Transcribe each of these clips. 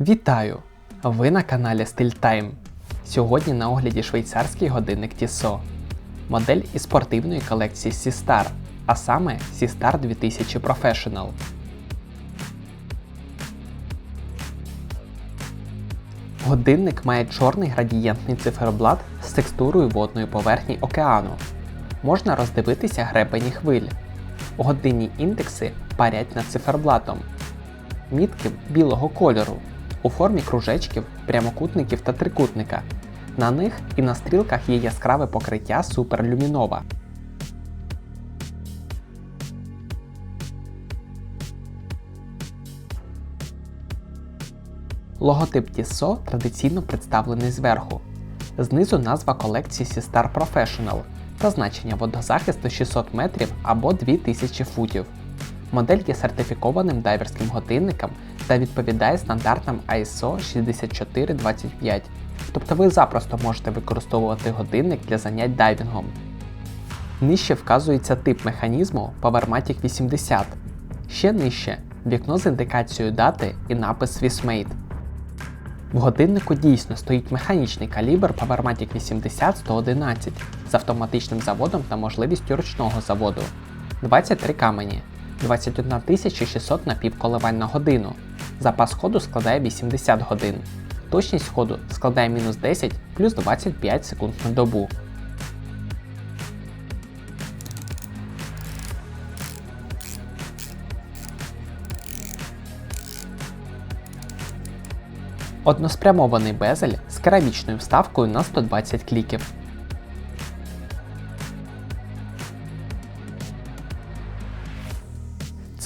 Вітаю! Ви на каналі Time. Сьогодні на огляді швейцарський годинник Tissot. Модель із спортивної колекції Seastar, а саме Seastar 2000 Professional. Годинник має чорний градієнтний циферблат з текстурою водної поверхні океану. Можна роздивитися гребені хвиль. Годинні індекси парять над циферблатом. Мітки білого кольору у формі кружечків, прямокутників та трикутника. На них і на стрілках є яскраве покриття суперлюмінова. Логотип Tissot традиційно представлений зверху. Знизу назва колекції Seastar Professional та значення водозахисту 600 метрів або 2000 футів. Модель є сертифікованим дайверським годинником та відповідає стандартам ISO 6425, тобто ви запросто можете використовувати годинник для занять дайвінгом. Нижче вказується тип механізму Powermatic 80. Ще нижче вікно з індикацією дати і напис Swissmade. В годиннику дійсно стоїть механічний калібр Powermatic 80-111 з автоматичним заводом та можливістю ручного заводу, 23 камені, 21 600 напівколивань на годину. Запас ходу складає 80 годин. Точність ходу складає мінус 10 плюс 25 секунд на добу. Односпрямований безель з керамічною вставкою на 120 кліків.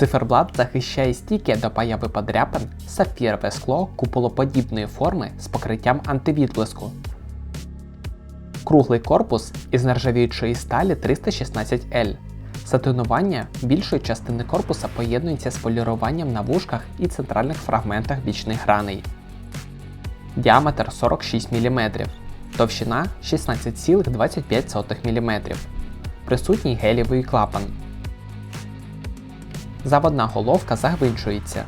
Циферблат захищає стійке до появи подряпин сапфірове скло куполоподібної форми з покриттям антивідблиску. Круглий корпус із нержавіючої сталі 316L. Сатинування більшої частини корпуса поєднується з поліруванням на вушках і центральних фрагментах бічних граней. Діаметр 46 мм, товщина 16,25 мм. Присутній гелівий клапан. Заводна головка загвинчується.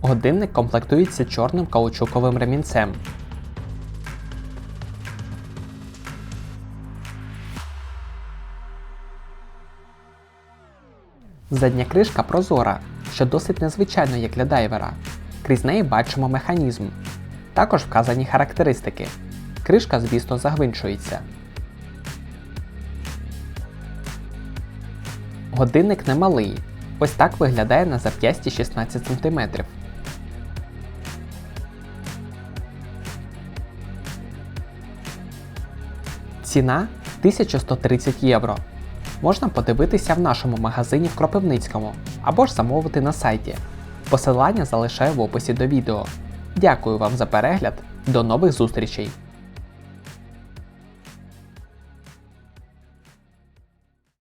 Годинник комплектується чорним каучуковим ремінцем. Задня кришка прозора, що досить незвичайно як для дайвера. Крізь неї бачимо механізм. Також вказані характеристики. Кришка, звісно, загвинчується. Годинник немалий. Ось так виглядає на зап'ясті 16 см. Ціна 1130 євро. Можна подивитися в нашому магазині в Кропивницькому або ж замовити на сайті. Посилання залишаю в описі до відео. Дякую вам за перегляд. До нових зустрічей!